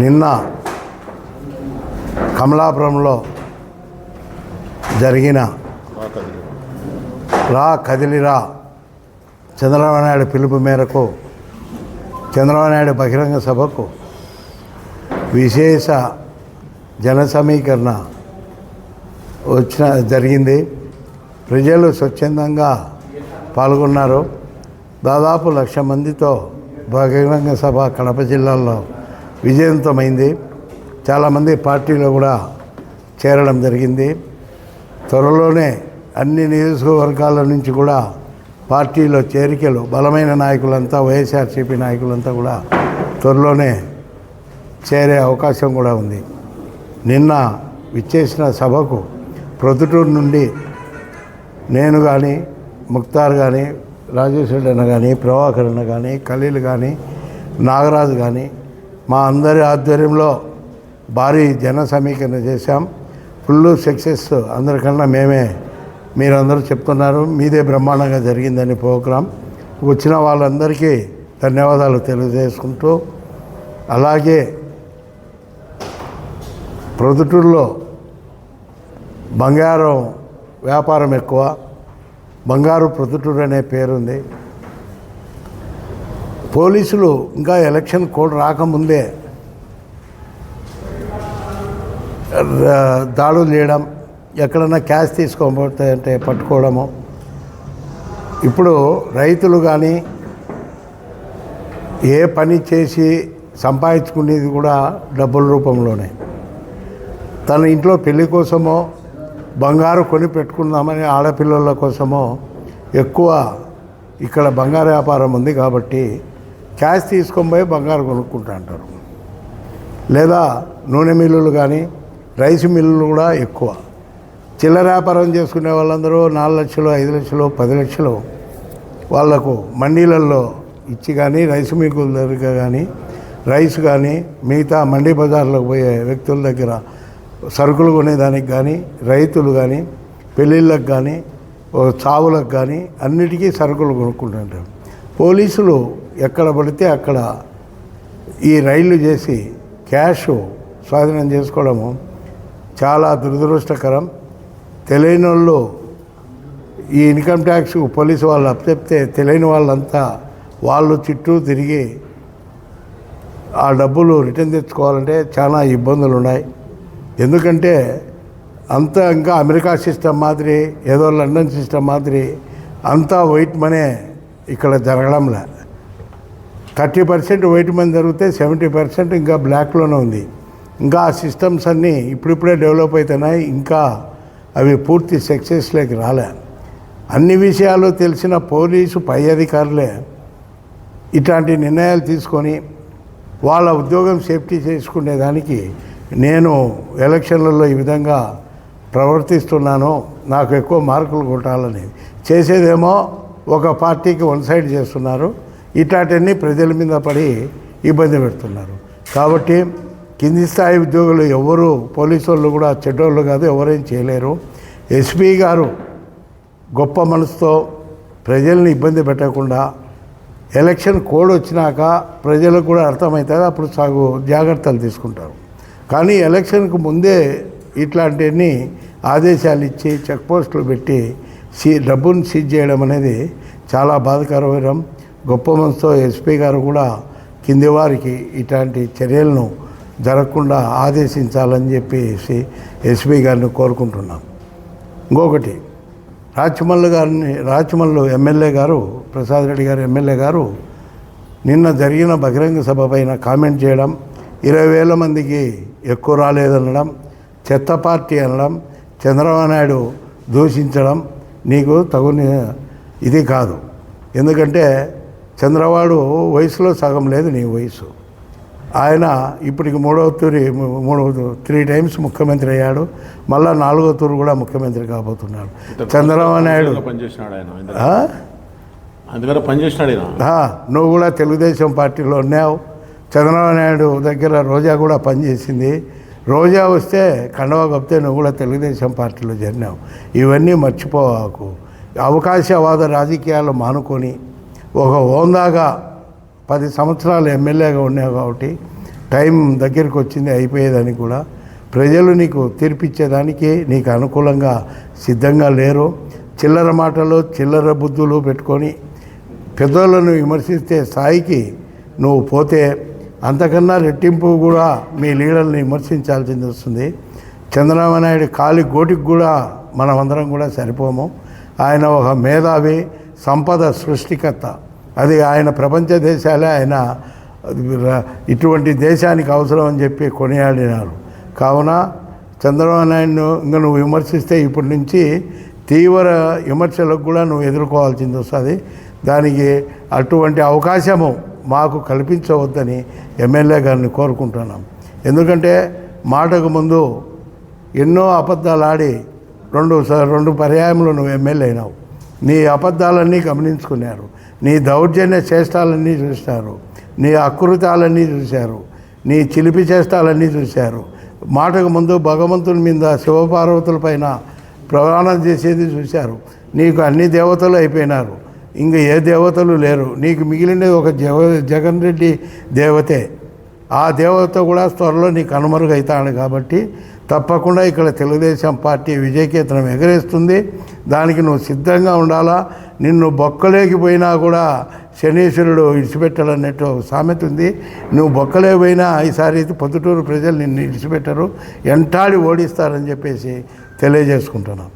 నిన్న కమలాపురంలో జరిగిన రా కదిలిరా చంద్రబాబు నాయుడు పిలుపు మేరకు చంద్రబాబు నాయుడు బహిరంగ సభకు విశేష జన సమీకరణ వచ్చిన జరిగింది. ప్రజలు స్వచ్ఛందంగా పాల్గొన్నారు. దాదాపు లక్ష మందితో బహిరంగ సభ కడప జిల్లాలో విజయవంతమైంది. చాలామంది పార్టీలో కూడా చేరడం జరిగింది. త్వరలోనే అన్ని నియోజకవర్గాల నుంచి కూడా పార్టీలో చేరికలు బలమైన నాయకులంతా వైఎస్ఆర్సీపీ నాయకులంతా కూడా త్వరలోనే చేరే అవకాశం కూడా ఉంది. నిన్న విచ్చేసిన సభకు ప్రొద్దుటూరు నుండి నేను కానీ ముక్తార్ కానీ రాజేశ్వరుడు అన్న కానీ ప్రభాకర్ అన్న కానీ ఖలీల్ కానీ నాగరాజు కానీ మా అందరి ఆధ్వర్యంలో భారీ జన సమీకరణ చేశాం. ఫుల్ సక్సెస్ అందరికన్నా మేమే మీరందరూ చెప్తున్నారు మీదే బ్రహ్మాండంగా జరిగిందని ప్రోగ్రాం. వచ్చిన వాళ్ళందరికీ ధన్యవాదాలు తెలియజేసుకుంటూ అలాగే ప్రొద్దుటూరులో బంగారం వ్యాపారం ఎక్కువ. బంగారు ప్రొద్దుటూరు అనే పేరుంది. పోలీసులు ఇంకా ఎలక్షన్ కోడ్ రాకముందే దాడులు చేయడం ఎక్కడన్నా క్యాష్ తీసుకోబోతే అంటే పట్టుకోవడము. ఇప్పుడు రైతులు కానీ ఏ పని చేసి సంపాదించుకునేది కూడా డబ్బుల రూపంలోనే. తన ఇంట్లో పెళ్ళి కోసమో బంగారు కొని పెట్టుకుందామని ఆడపిల్లల కోసమో ఎక్కువ ఇక్కడ బంగారు వ్యాపారం ఉంది కాబట్టి క్యాష్ తీసుకొని పోయి బంగారు కొనుక్కుంటా అంటారు. లేదా నూనె మిల్లులు కానీ రైస్ మిల్లులు కూడా ఎక్కువ. చిల్లర వ్యాపారం చేసుకునే వాళ్ళందరూ నాలుగు లక్షలు ఐదు లక్షలు పది లక్షలు వాళ్ళకు మండీలలో ఇచ్చి కానీ రైస్ మిల్లుల దగ్గర కానీ రైస్ కానీ మిగతా మండీ బజార్లకు పోయే వ్యక్తుల దగ్గర సరుకులు కొనేదానికి కానీ రైతులు కానీ పెళ్ళిళ్ళకు కానీ చావులకు కానీ అన్నిటికీ సరుకులు కొనుక్కుంటుంటారు పోలీసులు ఎక్కడ పడితే అక్కడ ఈ రైళ్ళు చేసి క్యాష్ స్వాధీనం చేసుకోవడము చాలా దురదృష్టకరం. తెలియని వాళ్ళు ఈ ఇన్కమ్ ట్యాక్స్ పోలీసు వాళ్ళు అప్పచెప్తే తెలియని వాళ్ళంతా వాళ్ళు చుట్టూ తిరిగి ఆ డబ్బులు రిటర్న్ తెచ్చుకోవాలంటే చాలా ఇబ్బందులు ఉన్నాయి ఎందుకంటే అంతా ఇంకా అమెరికా సిస్టమ్ మాదిరి ఏదో లండన్ సిస్టమ్ మాదిరి అంతా వైట్ మనే ఇక్కడ జరగడంలే. థర్టీ పర్సెంట్ వైట్ మనీ జరిగితే సెవెంటీ పర్సెంట్ ఇంకా బ్లాక్లోనే ఉంది. ఇంకా ఆ సిస్టమ్స్ అన్నీ ఇప్పుడిప్పుడే డెవలప్ అవుతున్నాయి. ఇంకా అవి పూర్తి సక్సెస్లోకి రాలే. అన్ని విషయాలు తెలిసిన పోలీసు పై అధికారులే ఇట్లాంటి నిర్ణయాలు తీసుకొని వాళ్ళ ఉద్యోగం సేఫ్టీ చేసుకునేదానికి నేను ఎలక్షన్లలో ఈ విధంగా ప్రవర్తిస్తున్నాను. నాకు ఎక్కువ మార్కులు కొట్టాలని. చేసేదేమో ఒక పార్టీకి వన్ సైడ్ చేస్తున్నారు. ఇట్లాంటివన్నీ ప్రజల మీద పడి ఇబ్బంది పెడుతున్నారు. కాబట్టి కింది స్థాయి ఉద్యోగులు ఎవరు పోలీసు వాళ్ళు కూడా చెడ్డోళ్ళు కాదు ఎవరేం చేయలేరు. ఎస్పీ గారు గొప్ప మనసుతో ప్రజల్ని ఇబ్బంది పెట్టకుండా ఎలక్షన్ కోడ్ వచ్చినాక ప్రజలకు కూడా అర్థమవుతుంది అప్పుడు సాగు జాగ్రత్తలు తీసుకుంటారు. కానీ ఎలక్షన్కు ముందే ఇట్లాంటివన్నీ ఆదేశాలు ఇచ్చి చెక్ పోస్టులు పెట్టి సీ డబ్బును సీజ్ చేయడం అనేది చాలా బాధకరం గొప్ప మనసుతో ఎస్పీ గారు కూడా కింది వారికి ఇట్లాంటి చర్యలను జరగకుండా ఆదేశించాలని చెప్పేసి ఎస్పీ గారిని కోరుకుంటున్నాం. ఇంకొకటి రాచమల్లు గారిని రాచమల్లు ఎమ్మెల్యే గారు ప్రసాద్ రెడ్డి గారు ఎమ్మెల్యే గారు నిన్న జరిగిన బహిరంగ సభ పైన కామెంట్ చేయడం ఇరవై వేల మందికి ఎక్కువ రాలేదనడం చెత్త పార్టీ అనడం చంద్రబాబు నాయుడు దూషించడం నీకు తగుని ఇది కాదు. ఎందుకంటే చంద్రబాబు వయసులో సగం లేదు నీ వయసు. ఆయన ఇప్పటికి మూడవ తూరి మూడవ త్రీ టైమ్స్ ముఖ్యమంత్రి అయ్యాడు. మళ్ళా నాలుగో తూరు కూడా ముఖ్యమంత్రి కాబోతున్నాడు. చంద్రబాబు నాయుడు పనిచేసినాడు? అందుకనే నువ్వు కూడా తెలుగుదేశం పార్టీలో ఉన్నావు. చంద్రబాబు నాయుడు దగ్గర రోజా కూడా పనిచేసింది. రోజా వస్తే కండవ కప్తే నువ్వు కూడా తెలుగుదేశం పార్టీలో చేరినావు. ఇవన్నీ మర్చిపోవాకు అవకాశవాద రాజకీయాలు మానుకొని ఒక హోందాగా పది సంవత్సరాలు ఎమ్మెల్యేగా ఉన్నావు కాబట్టి టైం దగ్గరికి వచ్చింది అయిపోయేదానికి కూడా. ప్రజలు నీకు తీర్పిచ్చేదానికి నీకు అనుకూలంగా సిద్ధంగా లేరు. చిల్లర మాటలు చిల్లర బుద్ధులు పెట్టుకొని పెద్దోళ్ళను విమర్శిస్తే స్థాయికి నువ్వు పోతే అంతకన్నా రెట్టింపు కూడా మీ లీడర్ని విమర్శించాల్సింది వస్తుంది. చంద్రబాబు నాయుడు కాలి గోటికి కూడా మనమందరం కూడా సరిపోము. ఆయన ఒక మేధావి. సంపద సృష్టికర్త. అది ఆయన ప్రపంచ దేశాలే ఆయన ఇటువంటి దేశానికి అవసరం అని చెప్పి కొనియాడినారు. కావున చంద్రబాబు నాయుడును ఇంకా నువ్వు విమర్శిస్తే ఇప్పటి నుంచి తీవ్ర విమర్శలకు కూడా నువ్వు ఎదుర్కోవాల్సింది వస్తుంది. దానికి అటువంటి అవకాశము మాకు కల్పించవద్దని ఎమ్మెల్యే గారిని కోరుకుంటున్నాం. ఎందుకంటే మాటకు ముందు ఎన్నో అబద్ధాలు ఆడి రెండు స- రెండు పర్యాయములు నువ్వు ఎమ్మెల్యే అయినావు. నీ అబద్ధాలన్నీ గమనించుకున్నారు. నీ దౌర్జన్య చేష్టాలన్నీ చూశారు. నీ అకృతాలన్నీ చూశారు. నీ చిలిపి చేష్టాలన్నీ చూశారు. మాటకు ముందు భగవంతుని మీద శివపార్వతుల పైన ప్రయాణం చేసేది చూశారు. నీకు అన్ని దేవతలు అయిపోయినారు. ఇంకా ఏ దేవతలు లేరు. నీకు మిగిలినది ఒక జగ జగన్ రెడ్డి దేవతే. ఆ దేవత కూడా త్వరలో నీకు కనుమరుగవుతాడు కాబట్టి తప్పకుండా ఇక్కడ తెలుగుదేశం పార్టీ విజయకేతనం ఎగరేస్తుంది. దానికి నువ్వు సిద్ధంగా ఉండాలా? నిన్ను బొక్కలేకి పోయినా కూడా శనీశ్వరుడు ఇడిచిపెట్టాలన్నట్టు సామెత ఉంది. నువ్వు బొక్కలే పోయినా ఈసారి అయితే పొద్దుటూరు ప్రజలు నిన్ను ఇడిచిపెట్టరు ఎంటాడి ఓడిస్తారని చెప్పేసి తెలియజేసుకుంటున్నాను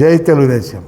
జై తెలుగుదేశం.